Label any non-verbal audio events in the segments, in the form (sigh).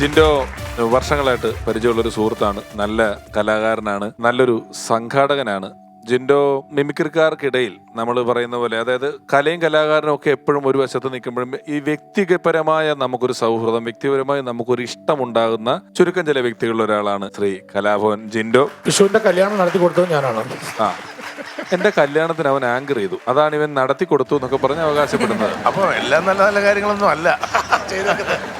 ജിൻഡോ വർഷങ്ങളായിട്ട് പരിചയമുള്ള ഒരു സുഹൃത്താണ്. നല്ല കലാകാരനാണ് നല്ലൊരു സംഘാടകനാണ്. ജിൻഡോ മിമിക്രിക്കാർക്കിടയിൽ നമ്മൾ പറയുന്ന പോലെ അതായത് കലയും കലാകാരനും ഒക്കെ എപ്പോഴും ഒരു വശത്ത് നിൽക്കുമ്പോഴും ഈ വ്യക്തിപരമായ നമുക്കൊരു സൗഹൃദം വ്യക്തിപരമായി നമുക്കൊരു ഇഷ്ടമുണ്ടാകുന്ന ചുരുക്കം ചില വ്യക്തികളിൽ ഒരാളാണ് ശ്രീ കലാഭവൻ ജിൻഡോ. വിഷുവിന്റെ കല്യാണം നടത്തി കൊടുത്തത് ഞാനാണ്. ആ. എന്റെ കല്യാണത്തിന് അവൻ ആങ്കർ ചെയ്തു. അതാണ് ഇവൻ നടത്തി കൊടുത്തു എന്നൊക്കെ പറഞ്ഞ് അവകാശപ്പെടുന്നത്. അപ്പൊ എല്ലാം നല്ല നല്ല കാര്യങ്ങളൊന്നും അല്ല. (laughs)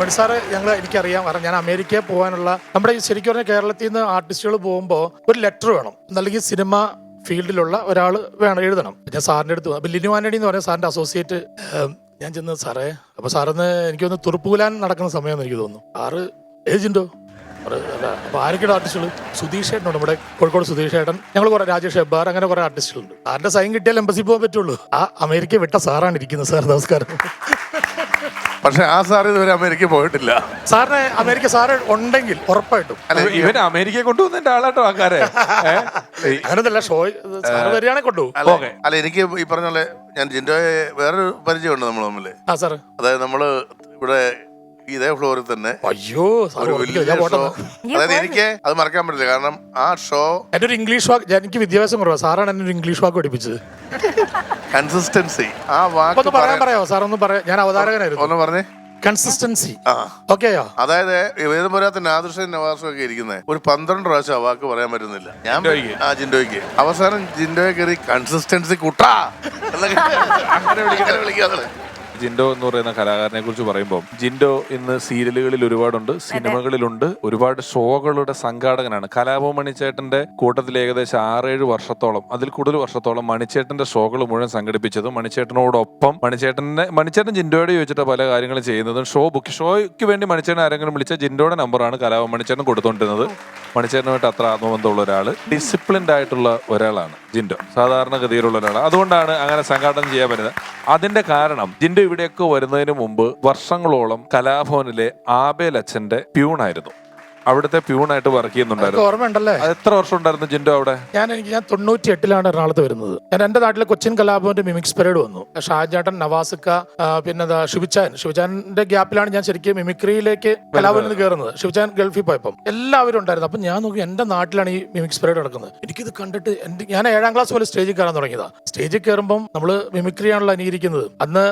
അപ്പോൾ സാറ് ഞങ്ങൾ എനിക്കറിയാം. കാരണം ഞാൻ അമേരിക്കയിൽ പോകാനുള്ള നമ്മുടെ ശരിക്കും പറഞ്ഞാൽ കേരളത്തിൽ നിന്ന് ആർട്ടിസ്റ്റുകൾ പോകുമ്പോൾ ഒരു ലെറ്റർ വേണം. അല്ലെങ്കിൽ സിനിമ ഫീൽഡിലുള്ള ഒരാൾ വേണം എഴുതണം. ഞാൻ സാറിന്റെ അടുത്ത് അപ്പം ലിനു ആന്റണി എന്ന് പറയുന്ന സാറിന്റെ അസോസിയേറ്റ് ഞാൻ ചെന്ന് സാറേ അപ്പോൾ സാറിന്ന് എനിക്ക് തോന്നുന്നു തുറപ്പുകുലാൻ നടക്കുന്ന സമയമെന്ന് എനിക്ക് തോന്നുന്നു. സാറ് ഏജന്റോ? അപ്പൊ ആരൊക്കെയാണ് ആർട്ടിസ്റ്റുകൾ? സുധീഷ് ഏട്ടനുണ്ട് നമ്മുടെ കോഴിക്കോട് സുധീഷ് ഏട്ടൻ ഞങ്ങൾ കുറെ രാജേഷ് ഹെബ്ബാർ അങ്ങനെ കുറെ ആർട്ടിസ്റ്റുകളുണ്ട്. സാറിന്റെ സൈൻ കിട്ടിയാൽ എംബസി പോകാൻ പറ്റുള്ളൂ. ആ അമേരിക്ക വിട്ട സാറാണ് ഇരിക്കുന്നത് സാർ. നമസ്കാരം. പക്ഷെ ആ സാർ ഇതുവരെ അമേരിക്ക പോയിട്ടില്ല. സാറിന് അമേരിക്ക സാറ് ഉണ്ടെങ്കിൽ ഉറപ്പായിട്ടും. ഇവൻ അമേരിക്കയെ കൊണ്ടുവന്നിട്ട് ആളാട്ടോ ആൾക്കാരെ? (laughs) അങ്ങനല്ല ഷോ സാറ് വരികയാണെങ്കിൽ കൊണ്ടുപോകും അല്ല അല്ല എനിക്ക് ഈ പറഞ്ഞ പോലെ ഞാൻ ജിൻഡോയെ വേറൊരു പരിചയമുണ്ട് നമ്മൾ തമ്മിൽ ആ അതായത് നമ്മൾ ഇവിടെ ഇതേ ഫ്ലോറിൽ തന്നെ അയ്യോ അതായത് എനിക്ക് അത് മറക്കാൻ പറ്റില്ല കാരണം ആ ഷോ എന്റെ ഒരു ഇംഗ്ലീഷ് വാക്ക് എനിക്ക് വിദ്യാഭ്യാസം കുറവാണ് സാറാണ് എന്നെ ഒരു ഇംഗ്ലീഷ് വാക്ക് പഠിപ്പിച്ചത്. (laughs) കൺസിസ്റ്റൻസി ആ വാക്ക് ഒന്ന് പറയാൻ പറയാൻ- പറയാമോ സാർ ഒന്ന് പറയാം ഞാൻ അവതാരകനായിരുന്നു. ഒന്ന് പറഞ്ഞേ. കൺസിസ്റ്റൻസി ആ. ഓക്കെയോ? അതായത് വേദപുരാത്ത നാദൃശൻ നവാസും ഒക്കെ ഇരിക്കുന്നത് ഒരു പന്ത്രണ്ട് പ്രാവശ്യം ആ വാക്ക് പറയാൻ പറ്റുന്നില്ല. ഞാൻ ജിൻഡോയ്ക്ക്. ആ ജിൻഡോയ്ക്ക്. അവസാനം ജിൻഡോയെ കയറി കൺസിസ്റ്റൻസി കുട്ടാ. എന്നൊക്കെ (laughs) അങ്ങനെ വിളിക്കാതെ ജിൻഡോ എന്ന് പറയുന്ന കലാകാരനെ കുറിച്ച് പറയുമ്പോൾ ജിൻഡോ ഇന്ന് സീരിയലുകളിൽ ഒരുപാടുണ്ട് സിനിമകളിലുണ്ട് ഒരുപാട് ഷോകളുടെ സംഘാടകനാണ്. കലാഭവൻ മണിച്ചേട്ടന്റെ കൂട്ടത്തിൽ ഏകദേശം ആറേഴ് വർഷത്തോളം അതിൽ കൂടുതൽ വർഷത്തോളം മണിച്ചേട്ടന്റെ ഷോകൾ മുഴുവൻ സംഘടിപ്പിച്ചതും മണിച്ചേട്ടനോടൊപ്പം. മണിച്ചേട്ടനെ മണിച്ചേട്ടൻ ജിൻഡോയോട് ചോദിച്ചിട്ട് പല കാര്യങ്ങളും ചെയ്യുന്നതും. ഷോ ബുക്ക് ഷോയ്ക്ക് വേണ്ടി മണിച്ചേട്ടൻ ആരെങ്കിലും വിളിച്ച ജിൻഡോയുടെ നമ്പറാണ് കലാഭവൻ മണിച്ചേട്ടൻ കൊടുത്തുകൊണ്ടിരുന്നത് മണിച്ചേട്ടനുമായിട്ട് അത്ര ആത്മബന്ധമുള്ള ഒരാൾ ഡിസിപ്ലിൻഡ് ആയിട്ടുള്ള ഒരാളാണ് ജിൻഡോ സാധാരണഗതിയിലുള്ള ഒരാളാണ്. അതുകൊണ്ടാണ് അങ്ങനെ സംഘാടനം ചെയ്യാൻ പറ്റുന്നത്. അതിന്റെ കാരണം ജിൻഡു ഇവിടെയൊക്കെ വരുന്നതിന് മുമ്പ് വർഷങ്ങളോളം കലാഭവനിലെ ആബേൽ അച്ഛന്റെ പ്യൂണായിരുന്നു അവിടുത്തെ പ്യൂണായിട്ട് വർക്ക് ചെയ്യുന്നുണ്ടായിരുന്നു. ഓർമ്മയുണ്ടല്ലേ? എത്ര വർഷം ഉണ്ടായിരുന്നു ജിൻഡോ അവിടെ? ഞാൻ എനിക്ക് ഞാൻ തൊണ്ണൂറ്റി എട്ടിലാണ് എറണാകുളത്ത് വരുന്നത്. ഞാൻ എന്റെ നാട്ടിലെ കൊച്ചിൻ കലാഭവന്റെ മിമിക്സ് പരേഡ് വന്നു. ഷാജാട്ടൻ നവാസിക്ക പിന്നെ ശിവചാൻ. ശിവചാന്റെ ഗ്യാപ്പിലാണ് ഞാൻ ശരിക്കും മിമിക്രിയിലേക്ക് കലാഭവനിൽ കയറുന്നത് ശിവചാൻ ഗൾഫിൽ പോയപ്പം. എല്ലാവരും ഉണ്ടായിരുന്നു. അപ്പൊ ഞാൻ നോക്കി എന്റെ നാട്ടിലാണ് ഈ മിമിക്സ് പരേഡ് നടക്കുന്നത്. എനിക്കിത് കണ്ടിട്ട് എന്റെ ഞാൻ ഏഴാം ക്ലാസ് പോലെ സ്റ്റേജിൽ കയറാൻ തുടങ്ങിയതാ. സ്റ്റേജിൽ കയറുമ്പം നമ്മൾ മിമിക്രിയാണല്ലോ അനുകരിക്കുന്നത് അന്ന്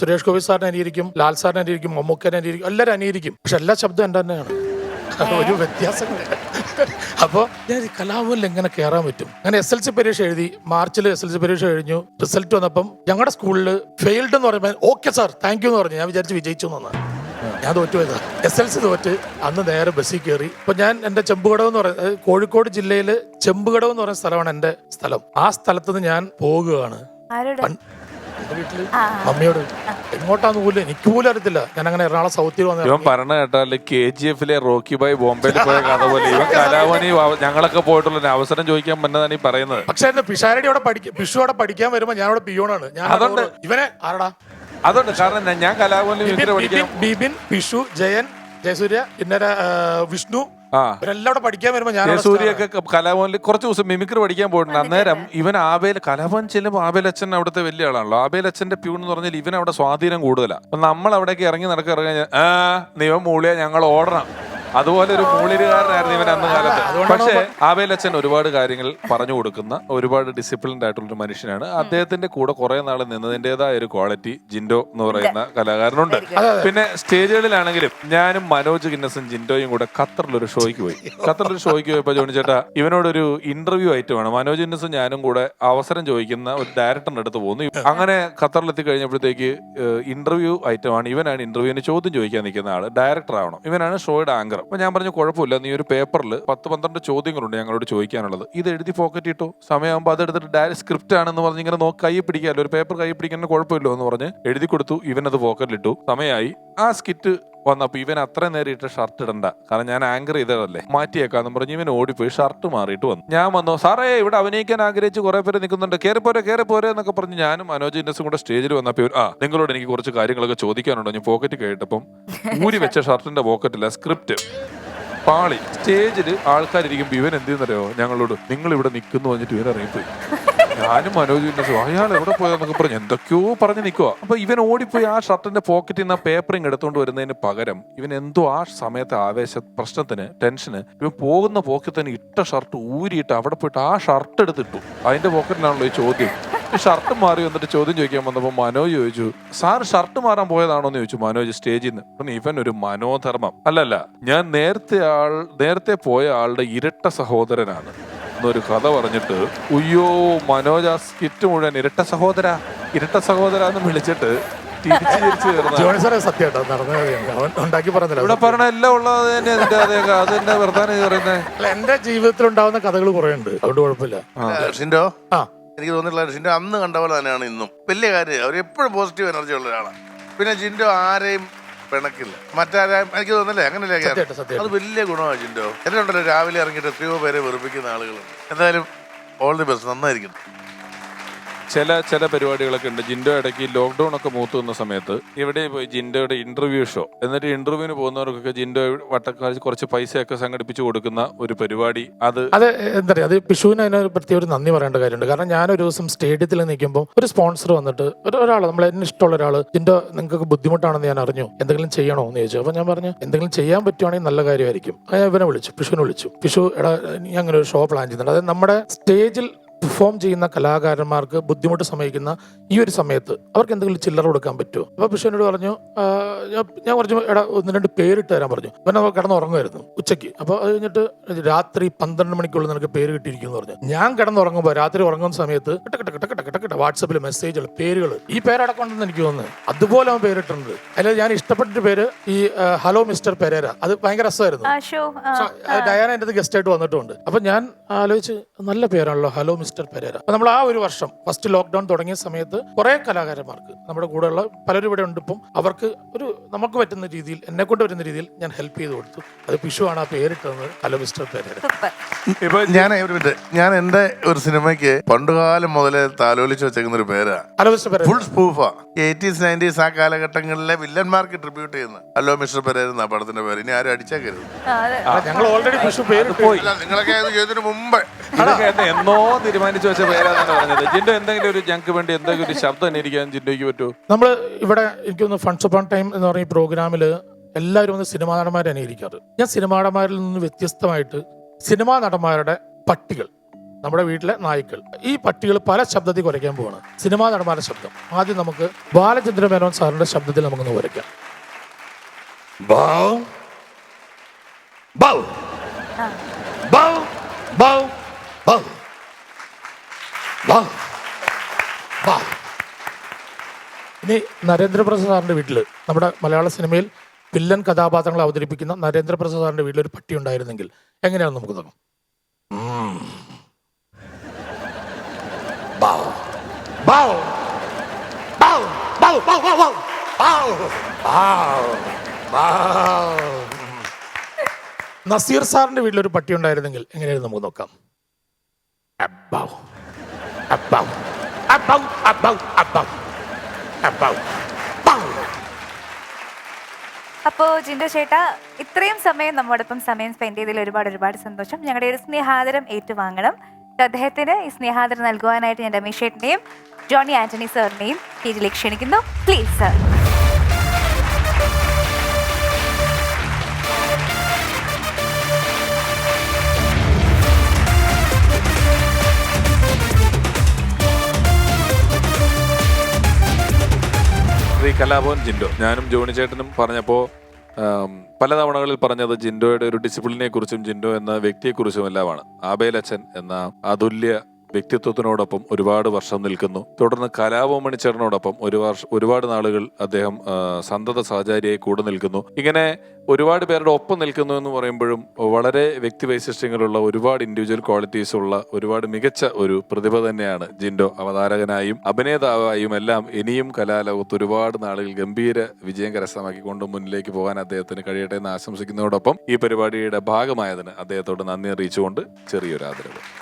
സുരേഷ് ഗോപി സാറിനെ അനുകരിക്കും ലാൽ സാറിനെ അനുകരിക്കും മമ്മൂക്കനെ അനുകരിക്കും എല്ലാവരും അനുകരിക്കും പക്ഷെ എല്ലാ ശബ്ദം എന്റെ തന്നെയാണ്. (laughs) ഒരു വ്യത്യാസമില്ല അപ്പോൾ ഞാൻ കലാഭവനിൽ എങ്ങനെ കയറാൻ പറ്റും? അങ്ങനെ എസ് എൽ സി പരീക്ഷ എഴുതി മാർച്ചിൽ എസ് എൽ സി പരീക്ഷ കഴിഞ്ഞു റിസൾട്ട് വന്നപ്പം ഞങ്ങളുടെ സ്കൂളിൽ ഫെയിൽഡ് എന്ന് പറയുമ്പോൾ ഓക്കെ സാർ താങ്ക് യു എന്ന് പറഞ്ഞു. ഞാൻ വിചാരിച്ച് വിജയിച്ചു എന്നാണ് ഞാൻ തോറ്റുപോയതാ. എസ് എൽ സി തോറ്റ് അന്ന് നേരെ ബസ്സിൽ കയറി ഇപ്പൊ ഞാൻ എന്റെ ചെമ്പുകടവ് എന്ന് പറയുന്നത് കോഴിക്കോട് ജില്ലയിൽ ചെമ്പുകടവ് എന്ന് പറയുന്ന സ്ഥലമാണ് എന്റെ സ്ഥലം. ആ സ്ഥലത്ത് നിന്ന് ഞാൻ പോകുകയാണ് എന്റെ വീട്ടിൽ മമ്മിയോട് എങ്ങോട്ടാന്ന് പോലും എനിക്ക് പോലും അറിയത്തില്ല. ഞാൻ അങ്ങനെ എറണാകുളം സൗത്തിൽ വന്ന ഇവൻ പറഞ്ഞ കേട്ടാൽ കെ ജി എഫിലെ റോക്കി ബായ് ബോംബെയിൽ പോയ കഥ പോലെ. ഇവൻ (laughs) കലാഭവനി ഞങ്ങളൊക്കെ പോയിട്ടുള്ള. ഒരു അവസരം ചോദിക്കാൻ പറ്റുന്നതാണ് ഈ പറയുന്നത്. പക്ഷെ എന്റെ പിഷാരടി അവിടെ പഠിക്ക പിഷു അവിടെ പഠിക്കാൻ വരുമ്പോ ഞാൻ അവിടെ പിയോണാണ്. ഞാൻ അതുകൊണ്ട് ഇവനെ ആരടാ? അതുകൊണ്ട് കാരണം ഞാൻ- ഞാൻ ബിപിൻ, ബിബിൻ പഠിക്കാൻ ബിപിൻ, ബിപിൻ പിഷു ജയൻ ജയസൂര്യ പിന്നെ ആ, വിഷ്ണു ഇവരെല്ലാം അവിടെ പഠിക്കാൻ വരുമ്പോ ഞാൻ സൂര്യൊക്കെ കലാഭവനിൽ കുറച്ച് ദിവസം മിമിക്രി പഠിക്കാൻ പോയിട്ടുണ്ട്. അന്നേരം ഇവൻ ആബേൽ കലാഭവൻ ചെല്ലുമ്പോൾ ആബേൽ അച്ഛൻ അവിടുത്തെ വലിയ ആളാണല്ലോ. ആബേൽ അച്ഛന്റെ പ്യൂൺ എന്ന് പറഞ്ഞാൽ ഇവൻ അവിടെ സ്വാധീനം കൂടുതലാണ് അപ്പൊ നമ്മൾ അവിടേക്ക് ഇറങ്ങി നടക്കുക ഇറങ്ങി ആ നീ ഇവൻ മൂളിയ ഞങ്ങൾ ഓടണം. അതുപോലെ ഒരു മൂളിരുകാരനായിരുന്നു ഇവൻ അന്ന് കാലത്ത്. പക്ഷേ ആവേലച്ചൻ അച്ഛൻ ഒരുപാട് കാര്യങ്ങൾ പറഞ്ഞു കൊടുക്കുന്ന ഒരുപാട് ഡിസിപ്ലിൻഡ് ആയിട്ടുള്ള ഒരു മനുഷ്യനാണ്. അദ്ദേഹത്തിന്റെ കൂടെ കുറെ നാൾ നിന്നതിന്റേതായ ഒരു ക്വാളിറ്റി ജിൻഡോ എന്ന് പറയുന്ന കലാകാരനുണ്ട്. പിന്നെ സ്റ്റേജുകളിലാണെങ്കിലും ഞാനും മനോജ് ഗിന്നസും ജിൻഡോയും കൂടെ ഖത്തറിലൊരു ഷോയ്ക്ക് പോയി. ഖത്തറിലൊരു ഷോയ്ക്ക് പോയപ്പോ ജോണി ചേട്ടാ ഇവനോടൊരു ഇന്റർവ്യൂ ആയിട്ട് വേണം. മനോജ് ഗിന്നസും ഞാനും കൂടെ അവസരം ചോദിക്കുന്ന ഒരു ഡയറക്ടറിന്റെ അടുത്ത് പോകുന്നു. അങ്ങനെ ഖത്തറിലെത്തി കഴിഞ്ഞപ്പോഴത്തേക്ക് ഇന്റർവ്യൂ ഐറ്റമാണ് ഇവനാണ് ഇന്റർവ്യൂവിന് ചോദ്യം ചോദിക്കാൻ നിൽക്കുന്ന ആൾ ഡയറക്ടർ ആവണം. ഇവനാണ് ഷോയുടെ ആങ്കർ അപ്പൊ ഞാൻ പറഞ്ഞു കുഴപ്പമില്ല നീ ഒരു പേപ്പറിൽ പത്ത് പന്ത്രണ്ട് ചോദ്യങ്ങളുണ്ട് ഞങ്ങളോട് ചോദിക്കാനുള്ളത്. ഇത് എഴുതി പോക്കറ്റ് ഇട്ടു. സമയമാകുമ്പോൾ അതെടുത്തിട്ട് ഡയറി സ്ക്രിപ്റ്റ് ആണെന്ന് പറഞ്ഞ് ഇങ്ങനെ നോക്കി കൈ പിടിക്കാമല്ലോ ഒരു പേപ്പർ കൈ പിടിക്കാൻ കുഴപ്പമില്ലോ എന്ന് പറഞ്ഞ് എഴുതി കൊടുത്തു. ഇവനത് പോക്കറ്റിലിട്ടു. സമയമായി. ആ സ്കിറ്റ് വന്നപ്പോ ഇവൻ അത്ര നേരം ഇട്ട ഷർട്ട് ഇടണ്ട. കാരണം ഞാൻ ആങ്കർ ചെയ്തതല്ലേ? മാറ്റിയേക്കാന്ന് പറഞ്ഞ് ഇവൻ ഓടിപ്പോയി ഷർട്ട് മാറിയിട്ട് വന്നു. ഞാൻ വന്നു സാറേ ഇവിടെ അഭിനയിക്കാൻ ആഗ്രഹിച്ച് കുറെ പേര് നിൽക്കുന്നുണ്ട്. കയറിപ്പോരെ കയറിപ്പോരെ എന്നൊക്കെ പറഞ്ഞ് ഞാനും മനോജ് ഇന്നസും കൂടെ സ്റ്റേജിൽ വന്നപ്പോൾ ആ നിങ്ങളോട് എനിക്ക് കുറച്ച് കാര്യങ്ങളൊക്കെ ചോദിക്കാനുണ്ടോ. ഞാൻ പോക്കറ്റ് കേട്ടപ്പം ഊരി വെച്ച ഷർട്ടിന്റെ പോക്കറ്റില്ല സ്ക്രിപ്റ്റ് പാളി. സ്റ്റേജിൽ ആൾക്കാരിരിക്കുമ്പോൾ ഇവൻ എന്തെന്നറിയോ? ഞങ്ങളോട് നിങ്ങൾ ഇവിടെ നിൽക്കുന്നു പറഞ്ഞിട്ട് ഇവൻ ഇറങ്ങിപ്പോയി. ഞാനും മനോജ് ഉല്ലാസും അയാൾ എവിടെ പോയെന്നൊക്കെ പറഞ്ഞ് എന്തൊക്കെയോ പറഞ്ഞ് നിൽക്കുക അപ്പൊ ഇവൻ ഓടിപ്പോയി ആ ഷർട്ടിന്റെ പോക്കറ്റിൽ നിന്ന് പേപ്പറിങ് എടുത്തുകൊണ്ട് വരുന്നതിന് പകരം ഇവൻ എന്തോ ആ സമയത്തെ ആവേശ പ്രശ്നത്തിന് ടെൻഷന് ഇവൻ പോകുന്ന പോക്കറ്റിൽ തന്നെ ഇട്ട ഷർട്ട് ഊരിയിട്ട് അവിടെ പോയിട്ട് ആ ഷർട്ട് എടുത്തിട്ടു. അതിന്റെ പോക്കറ്റിലാണല്ലോ ഈ ചോദ്യം. ഷർട്ട് മാറി വന്നിട്ട് ചോദ്യം ചോദിക്കാൻ വന്നപ്പോൾ മനോജ് ചോദിച്ചു സാർ ഷർട്ട് മാറാൻ പോയതാണോ എന്ന് ചോദിച്ചു മനോജ് സ്റ്റേജിൽ നിന്ന് ഇവൻ ഒരു മനോധർമ്മം. അല്ലല്ല ഞാൻ നേരത്തെ ആൾ നേരത്തെ പോയ ആളുടെ ഇരട്ട സഹോദരനാണ്. എന്നൊരു കഥ പറഞ്ഞിട്ട് ഉയ്യോ മനോജ് ആ സ്കിറ്റ് മുഴുവൻ ഇരട്ട സഹോദര ഇരട്ട സഹോദര എന്ന് വിളിച്ചിട്ട് തിരിച്ചു തിരിച്ചു കയറുന്ന ജോണി സാറേ സത്യമായിട്ടോ നടന്ന കഥയാണ് അവൻ ഉണ്ടാക്കി പറഞ്ഞില്ല. ഇവിടെ പറഞ്ഞ എല്ലാം ഉള്ളത് തന്നെ അതിന്റെ അതേ അത് തന്നെ വെറുതെ പറയുന്നത് അല്ല എന്റെ ജീവിതത്തിൽ ഉണ്ടാവുന്ന കഥകൾ കുറെ ഉണ്ട് അതുകൊണ്ട് കുഴപ്പമില്ല. ഷിൻഡോ? ആ. എനിക്ക് തോന്നിയിട്ടുള്ള ഷിൻഡോ അന്ന് കണ്ട പോലെ തന്നെയാണ് ഇന്നും. വലിയ കാര്യം അവർ എപ്പോഴും പോസിറ്റീവ് എനർജി ഉള്ള ഒരാളാണ് പിന്നെ ജിൻഡോ ആരെയും പിണക്കില്ല. മറ്റാരെയും എനിക്ക് തോന്നുന്നില്ലേ? അങ്ങനെയല്ലേ സത്യമായിട്ട്, സത്യമായിട്ട്. അത് വലിയ ഗുണമാണ് ജിൻഡോ. എന്നെ ഉണ്ടല്ലോ രാവിലെ ഇറങ്ങിയിട്ട് എത്രയോ പേരെ വെറുപ്പിക്കുന്ന ആളുകളുണ്ട്. എന്തായാലും ഓൾ ദി ബെസ്റ്റ് നന്നായിരിക്കും ചില ചില പരിപാടികളൊക്കെ ഉണ്ട്. ജിൻഡോ ഇടയ്ക്ക് ലോക്ക്ഡൌൺ ഒക്കെ മൂത്ത് നിന്ന സമയത്ത് ഇവിടെ പോയി ജിൻഡോയുടെ ഇന്റർവ്യൂ ഷോ എന്നിട്ട് ഇന്റർവ്യൂവിന് പോകുന്നവർക്കൊക്കെ ജിൻഡോ വട്ടക്കാർ കുറച്ച് പൈസയൊക്കെ സംഘടിപ്പിച്ചു കൊടുക്കുന്ന ഒരു പരിപാടി. അത് അത് എന്താ പറയുക അത് പിഷുവിന് അതിനൊരു പ്രത്യേക ഒരു നന്ദി പറയേണ്ട കാര്യമുണ്ട്. കാരണം ഞാൻ ഒരു ദിവസം സ്റ്റേഡിയത്തിൽ നിൽക്കുമ്പോൾ ഒരു സ്പോൺസർ വന്നിട്ട് ഒരു ഒരാൾ നമ്മൾ എന്നെ ഇഷ്ടമുള്ള ഒരാൾ ഇതിന്റെ നിങ്ങൾക്ക് ബുദ്ധിമുട്ടാണെന്ന് ഞാൻ അറിഞ്ഞു. എന്തെങ്കിലും ചെയ്യണോ എന്ന് ചോദിച്ചു. അപ്പൊ ഞാൻ പറഞ്ഞു എന്തെങ്കിലും ചെയ്യാൻ പറ്റുവാണെങ്കിൽ നല്ല കാര്യമായിരിക്കും. ഞാൻ ഇവനെ വിളിച്ചു പിഷുവിനെ വിളിച്ചു. പിഷു എടാ നീ അങ്ങനെ ഒരു ഷോ പ്ലാൻ ചെയ്യുന്നുണ്ട്. അതായത് നമ്മുടെ സ്റ്റേജിൽ പെർഫോം ചെയ്യുന്ന കലാകാരന്മാർക്ക് ബുദ്ധിമുട്ട് സമയിക്കുന്ന ഈ ഒരു സമയത്ത് അവർക്ക് എന്തെങ്കിലും ചില്ലറ കൊടുക്കാൻ പറ്റുമോ? അപ്പൊ ബിഷനോട് പറഞ്ഞു ഞാൻ- കുറച്ച് എടാ ഒന്ന് രണ്ട് പേരിട്ട് തരാൻ പറഞ്ഞു. പിന്നെ അവർ കിടന്നുറങ്ങുമായിരുന്നു ഉച്ചയ്ക്ക്. അപ്പൊ അത് കഴിഞ്ഞിട്ട് രാത്രി പന്ത്രണ്ട് മണിക്കുള്ളിൽ നിനക്ക് പേര് കിട്ടിയിരിക്കുന്നു പറഞ്ഞു. ഞാൻ കിടന്നുറങ്ങുമ്പോൾ രാത്രി ഉറങ്ങുന്ന സമയത്ത് കിട്ട കിട്ട കിട്ട കിട്ട കിട്ട വാട്സപ്പിൽ മെസ്സേജുകൾ പേരുകൾ ഈ പേരടക്കം ഉണ്ടെന്ന് എനിക്ക് തോന്നുന്നു. അതുപോലെ അവൻ പേരിട്ടുണ്ട് അതിൽ ഞാൻ ഇഷ്ടപ്പെട്ടൊരു പേര് ഈ ഹലോ മിസ്റ്റർ പെരേര. അത് ഭയങ്കര രസമായിരുന്നു. ഡയാന എന്റെ ഗസ്റ്റ് ആയിട്ട് വന്നിട്ടുണ്ട്. അപ്പൊ ഞാൻ ആലോചിച്ച് നല്ല പേരാണല്ലോ ഹലോ മിസ്റ്റർ പെരേര. അപ്പൊ നമ്മൾ ആ ഒരു വർഷം ഫസ്റ്റ് ലോക്ക്ഡൌൺ തുടങ്ങിയ സമയത്ത് കുറെ കലാകാരന്മാർക്ക് നമ്മുടെ കൂടെയുള്ള പലരും ഇവിടെ ഉണ്ട് ഇപ്പം അവർക്ക് ഒരു നമുക്ക് പറ്റുന്ന രീതിയിൽ എന്നെ കൊണ്ട് വരുന്ന രീതിയിൽ ഞാൻ ഹെൽപ്പ് ചെയ്ത് കൊടുത്തു. അത് പിഷു ആണ് ആ പേരിട്ടത്. Hello mister Pereira. ഇപ്പൊ ഞാൻ ഒരു മിനിറ്റ്. ഞാൻ എന്റെ ഒരു സിനിമയ്ക്ക് പണ്ടുകാലം മുതലേ താലോലിച്ച് വെച്ചേക്കുന്ന ഒരു പേരാ. Hello mister Pereira. ഫുൾ സ്പൂഫാ. എയ്റ്റീസ് നയന്റീസ് ആ കാലഘട്ടങ്ങളിലെ വില്ലന്മാർക്ക് ട്രിബ്യൂട്ട് ചെയ്യുന്ന. ഹലോ മിസ്റ്റർ പെരേര എന്നാ പടത്തിന്റെ പേര്. ഇനി ആരും അടിച്ചേക്കരുത്. ഞങ്ങൾ ഓൾറെഡി പിഷു പേരിട്ട്. പോയി. അല്ല നിങ്ങളൊക്കെ അത് ചെയ്തതിന് മുമ്പ്. ഇതൊക്കെ എന്നെ എന്നോ തീരുമാനിച്ചു വെച്ച പേരാന്നാണ് പറഞ്ഞത് ജിൻഡോ എന്തെങ്കിലും ഒരു ജങ്ക് വേണ്ടി എന്തെങ്കിലും ഒരു ശബ്ദം ഇരിക്കാൻ ജിൻഡോയ്ക്ക് പറ്റുമോ നമ്മൾ ഇവിടെ എനിക്ക് ഫൺസ് ഓഫ് അപ്പോൺ ടൈം എന്ന് പറഞ്ഞ ഈ പ്രോഗ്രാമിൽ എല്ലാവരും ഒന്ന് സിനിമാ നടന്മാരെ അനുകരിക്കാറ് ഞാൻ സിനിമാ നടന്മാരിൽ നിന്ന് വ്യത്യസ്തമായിട്ട് സിനിമാ നടന്മാരുടെ പട്ടികൾ നമ്മുടെ വീട്ടിലെ നായ്ക്കൾ ഈ പട്ടികൾ പല ശബ്ദത്തിൽ കുറയ്ക്കാൻ പോവാണ് സിനിമാ നടന്മാരുടെ ശബ്ദം ആദ്യം നമുക്ക് ബാലചന്ദ്ര മേനോൻ സാറിന്റെ ശബ്ദത്തിൽ നമുക്കൊന്ന് കുറയ്ക്കാം Bow. Bow. Bow. Bow. Bow വാ വാ ഇനി നരേന്ദ്രപ്രസാദ് സാറിന്റെ വീട്ടിൽ നമ്മുടെ മലയാള സിനിമയിൽ വില്ലൻ കഥാപാത്രങ്ങൾ അവതരിപ്പിക്കുന്ന നരേന്ദ്രപ്രസാദ് സാറിന്റെ വീട്ടിൽ ഒരു പട്ടി ഉണ്ടായിരുന്നെങ്കിൽ എങ്ങനെയാണ് നമുക്ക് തോന്നും നസീർ സാറിന്റെ വീട്ടിലൊരു പട്ടി ഉണ്ടായിരുന്നെങ്കിൽ എങ്ങനെയായിരുന്നു നമുക്ക് നോക്കാം About, about, about. About. Bow. അപ്പോ ജിൻഡോ ചേട്ടാ ഇത്രയും സമയം നമ്മോടൊപ്പം സമയം സ്പെൻഡ് ചെയ്തതിൽ ഒരുപാട് ഒരുപാട് സന്തോഷം ഞങ്ങളുടെ ഒരു സ്നേഹാദരം ഏറ്റുവാങ്ങണം അദ്ദേഹത്തിന് ഈ സ്നേഹാദരം നൽകുവാനായിട്ട് ഞാൻ രമേശ് ചേട്ടനെയും ജോണി ആന്റണി സാറിനെയും സ്റ്റേജിലേക്ക് ക്ഷണിക്കുന്നു പ്ലീസ് സർ കലാഭവൻ ജിൻഡോ. ഞാനും ജോണി ചേട്ടനും പറഞ്ഞപ്പോൾ പല തവണകളിൽ പറഞ്ഞത് ജിൻഡോയുടെ ഒരു ഡിസിപ്ലിനെ കുറിച്ചും ജിൻഡോ എന്ന വ്യക്തിയെക്കുറിച്ചും എല്ലാമാണ്. ആബേലച്ചൻ എന്ന അതുല്യ വ്യക്തിത്വത്തിനോടൊപ്പം ഒരുപാട് വർഷം നിൽക്കുന്നു. തുടർന്ന് കലാഭവമണി ചേട്ടനോടൊപ്പം ഒരു വർഷം ഒരുപാട് നാളുകൾ അദ്ദേഹം സന്തത സഹചാരിയായി കൂടെ നിൽക്കുന്നു. ഇങ്ങനെ ഒരുപാട് പേരുടെ ഒപ്പം നിൽക്കുന്നു എന്ന് പറയുമ്പോഴും വളരെ വ്യക്തിവൈശിഷ്ട്യങ്ങളുള്ള ഒരുപാട് ഇൻഡിവിജ്വൽ ക്വാളിറ്റീസ് ഉള്ള ഒരുപാട് മികച്ച ഒരു പ്രതിഭ തന്നെയാണ് ജിൻഡോ. അവതാരകനായും അഭിനേതാവായും എല്ലാം ഇനിയും കലാലോകത്ത് ഒരുപാട് നാളുകൾ ഗംഭീര വിജയം കരസ്ഥമാക്കിക്കൊണ്ട് മുന്നിലേക്ക് പോകാൻ അദ്ദേഹത്തിന് കഴിയട്ടെ എന്ന് ആശംസിക്കുന്നതോടൊപ്പം ഈ പരിപാടിയുടെ ഭാഗമായതിന് അദ്ദേഹത്തോട് നന്ദി അറിയിച്ചുകൊണ്ട് ചെറിയൊരു ആദരവ്.